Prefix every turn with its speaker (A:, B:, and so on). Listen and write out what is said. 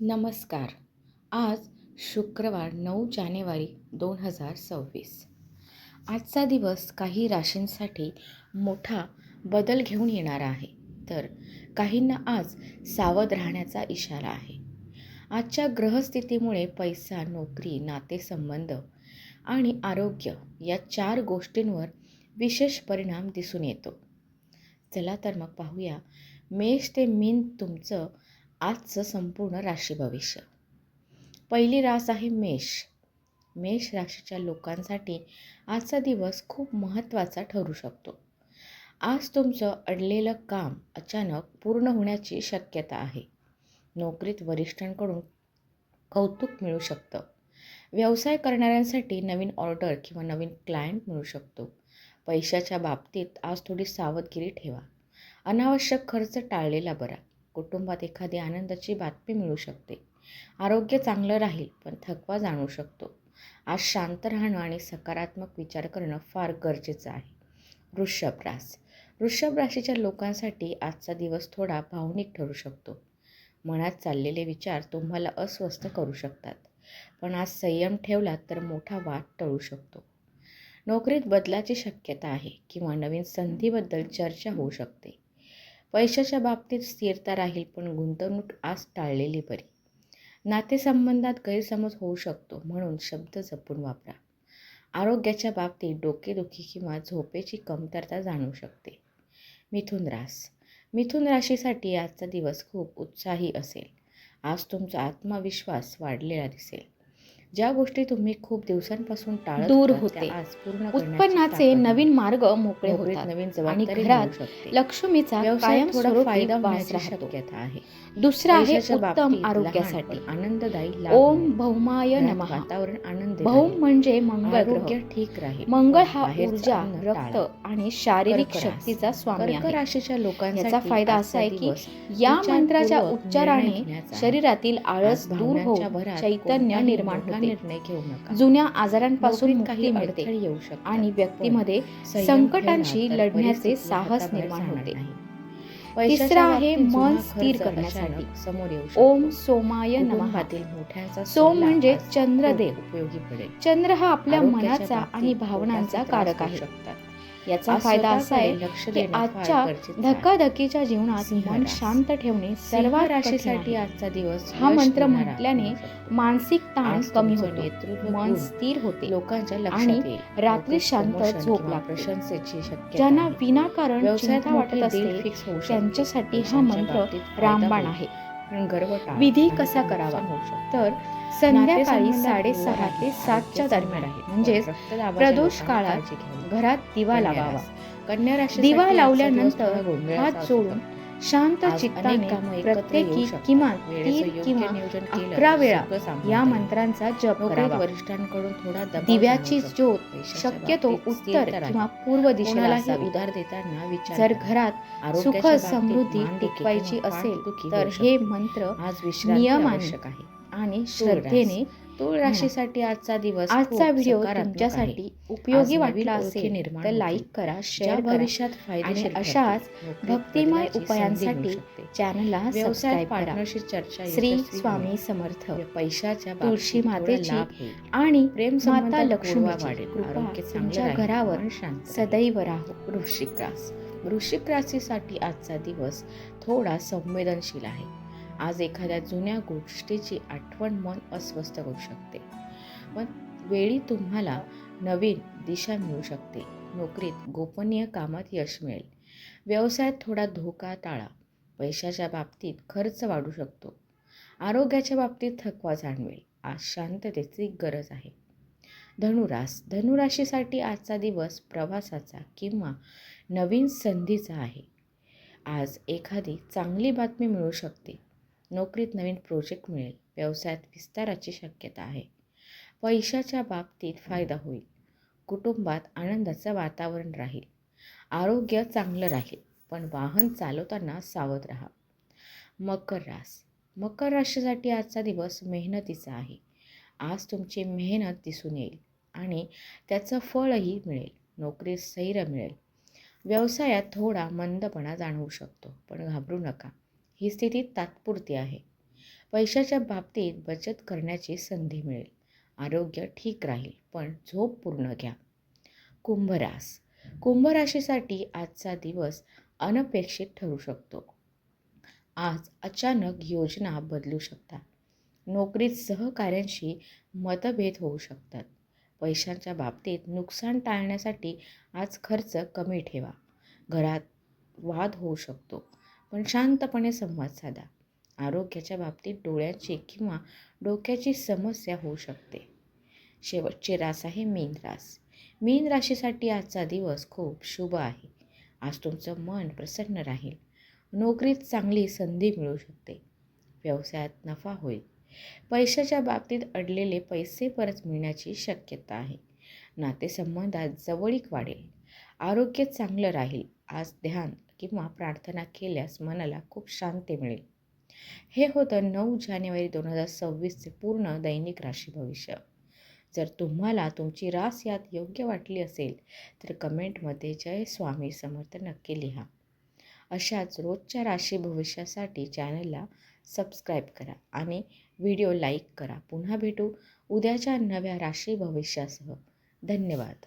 A: नमस्कार. आज शुक्रवार नऊ जानेवारी दोन हजार सव्वीस. आजचा दिवस काही राशींसाठी मोठा बदल घेऊन येणारा आहे. तर काहींना आज सावध राहण्याचा इशारा आहे. आजच्या ग्रहस्थितीमुळे पैसा नोकरी नातेसंबंध आणि आरोग्य या चार गोष्टींवर विशेष परिणाम दिसून येतो. चला तर मग पाहूया. मेष ते मीन तुमचं आजचं संपूर्ण राशी भविष्य. पहिली रास आहे मेष. मेष राशीच्या लोकांसाठी आजचा दिवस खूप महत्त्वाचा ठरू शकतो. आज तुमचं अडलेलं काम अचानक पूर्ण होण्याची शक्यता आहे. नोकरीत वरिष्ठांकडून कौतुक मिळू शकतं. व्यवसाय करणाऱ्यांसाठी नवीन ऑर्डर किंवा नवीन क्लायंट मिळू शकतो. पैशाच्या बाबतीत आज थोडी सावधगिरी ठेवा. अनावश्यक खर्च टाळलेला बरा. कुटुंबात एखादी आनंदाची बातमी मिळू शकते. आरोग्य चांगलं राहील पण थकवा जाणू शकतो. आज शांत राहणं आणि सकारात्मक विचार करणं फार गरजेचं आहे. वृषभ रास. वृषभ राशीच्या लोकांसाठी आजचा दिवस थोडा भावनिक ठरू शकतो. मनात चाललेले विचार तुम्हाला अस्वस्थ करू शकतात. पण आज संयम ठेवला तर मोठा वाद टळू शकतो. नोकरीत बदलाची शक्यता आहे किंवा नवीन संधीबद्दल चर्चा होऊ शकते. पैशाच्या बाबतीत स्थिरता राहील पण गुंतवणूक आज टाळलेली बरी. नातेसंबंधात गैरसमज होऊ शकतो म्हणून शब्द जपून वापरा. आरोग्याच्या बाबतीत डोकेदुखी किंवा झोपेची कमतरता जाणवू शकते. मिथुन रास. मिथुन राशीसाठी आजचा दिवस खूप उत्साही असेल. आज तुमचा आत्मविश्वास वाढलेला दिसेल. ज्या गोष्टी तुम्ही खूप दिवसांपासून टाळत
B: दूर होते.
A: आज पूर्ण
B: उत्पन्नाचे नवीन मार्ग मोकळे होतात
A: नवीन
B: आणि घरात. लक्ष्मीचा कायम
A: थोडा फायदा होण्याची शक्यता आहे
B: दुसरं आहे उत्तम आरोग्यासाठी
A: आनंददायी
B: ओम. भौमाय नमः
A: वातावरण आनंदी
B: भौम. म्हणजे मंगळ
A: आरोग्य ठीक राहील
B: मंगळ हा ऊर्जा रक्त. आणि शारीरिक. शक्तीचा स्वामी
A: कर्क
B: आहे
A: राशीच्या लोकांसाठी
B: याचा फायदा असा आहे की या मंत्राच्या उच्चाराने. शरीरातील आळस दूर होऊन चैतन्य निर्माण होते
A: निर्णय घेऊ नका
B: जुन्या आजारांपासून
A: काही
B: मिळते
A: येऊ शकतात,
B: आणि व्यक्तीमध्ये संकटांशी लढण्याचे साहस निर्माण होते. तिसरं आहे मन स्थिर करण्यासाठी.
A: समोर येऊ
B: ओम
A: शकतो.
B: सोमाय नमः
A: कुटुंबातील मोठ्यांचा
B: सोम म्हणजे चंद्रदेव
A: उपयोगी पडेल
B: चंद्र हा आपल्या मनाचा आणि भावनांचा कारक आहे
A: शकतात.
B: याचा फायदा असा आहे
A: लक्ष
B: की आजच्या. धकाधकीच्या जीवनात मन. शांत ठेवणे
A: सर्व राशीसाठी आजचा दिवस
B: हा मंत्र म्हटल्याने. मानसिक ताण कमी होतो मन स्थिर होते
A: लोकांच्या
B: आणि रात्री शांत झोप.
A: प्रशंसेची
B: ज्यांना. विनाकारण चिंता वाटत असते. त्यांच्यासाठी हा मंत्र रामबाण. आहे. विधी कसा करावा? तर संध्याकाळी साडेसहा ते. सातच्या दरम्यान
A: राहील.
B: म्हणजेच
A: रक्तदाबाच्या
B: प्रदोष काळात. घरात दिवा लावावा.
A: कन्या राशीसाठी
B: दिवा लावल्यानंतर हात जोडून. शांत चित्ताने प्रत्येकी. किमान तीन किंवा अकरा वेळा या. मंत्रांचा जप करावा
A: वरिष्ठांकडून थोडा दबाव
B: दिव्याची. ज्योत शक्यतो उत्तर. किंवा पूर्व दिशेला
A: उधार देताना विचार
B: जर. घरात सुख समृद्धी टिकवायची
A: किंवा
B: असेल तर हे. मंत्र नियमाने
A: आवश्यक आहे
B: आणि. श्रद्धेने
A: तूळ राशीसाठी आजचा दिवस
B: आजचा व्हिडिओ. तुमच्यासाठी उपयोगी वाटला असेल
A: निर्माण
B: तर. लाईक करा शेअर
A: भविष्यात फायदेशीर
B: आणि अशाच भक्तिमय उपायांसाठी. चॅनलला सबस्क्राईब करा
A: चर्चा
B: श्री स्वामी. समर्थ
A: पैशाच्या
B: तुळशी मातेची. आणि
A: प्रेम
B: माता लक्ष्मीची
A: वाढेल.
B: तुमच्या. घरावर. सदैव राहो
A: वृश्चिक रास वृश्चिक राशीसाठी आजचा दिवस थोडा संवेदनशील आहे आज एखाद्या जुन्या गोष्टीची आठवण मन अस्वस्थ करू शकते. पण वेळी तुम्हाला नवीन दिशा मिळू शकते. नोकरीत गोपनीय कामात यश मिळेल. व्यवसायात थोडा धोका टाळा. पैशाच्या बाबतीत खर्च वाढू शकतो. आरोग्याच्या बाबतीत थकवा जाणवेल. आज शांततेची गरज आहे. धनुरास. धनुराशीसाठी आजचा दिवस प्रवासाचा किंवा नवीन संधीचा आहे. आज एखादी चांगली बातमी मिळू शकते. नोकरीत नवीन प्रोजेक्ट मिळेल. व्यवसायात विस्ताराची शक्यता आहे. पैशाच्या बाबतीत फायदा होईल. कुटुंबात आनंदाचं वातावरण राहील. आरोग्य चांगलं राहील पण वाहन चालवताना सावध राहा. मकर रास. मकर राशीसाठी आजचा दिवस मेहनतीचा आहे. आज तुमची मेहनत दिसून येईल आणि त्याचं फळही मिळेल. नोकरीत स्थैर्य मिळेल. व्यवसायात थोडा मंदपणा जाणवू शकतो पण घाबरू नका. ही स्थिती तात्पुरती आहे. पैशाच्या बाबतीत बचत करण्याची संधी मिळेल. आरोग्य ठीक राहील पण झोप पूर्ण घ्या. कुंभरास. कुंभराशीसाठी आजचा दिवस अनपेक्षित ठरू शकतो. आज अचानक योजना बदलू शकतात. नोकरीत सहकाऱ्यांशी मतभेद होऊ शकतात. पैशांच्या बाबतीत नुकसान टाळण्यासाठी आज खर्च कमी ठेवा. घरात वाद होऊ शकतो. पण शांतपणे संवाद साधा. आरोग्याच्या बाबतीत डोळ्यांची किंवा डोक्याची समस्या होऊ शकते. शेवटची रास आहे मीन रास. मीन राशीसाठी आजचा दिवस खूप शुभ आहे. आज तुमचं मन प्रसन्न राहील. नोकरीत चांगली संधी मिळू शकते. व्यवसायात नफा होईल. पैशाच्या बाबतीत अडलेले पैसे परत मिळण्याची शक्यता आहे. नातेसंबंधात जवळीक वाढेल. आरोग्य चांगलं राहील. आज ध्यान किंवा प्रार्थना केल्यास मनाला खूप शांती मिळेल. हे होतं नऊ जानेवारी दोन हजार सव्वीसचे पूर्ण दैनिक राशी भविष्य. जर तुम्हाला तुमची रास यात योग्य वाटली असेल तर कमेंटमध्ये जय स्वामी समर्थ नक्की लिहा. अशाच रोजच्या राशी भविष्यासाठी चॅनलला सबस्क्राईब करा आणि व्हिडिओ लाईक करा. पुन्हा भेटू उद्याच्या नव्या राशी भविष्यासह. धन्यवाद.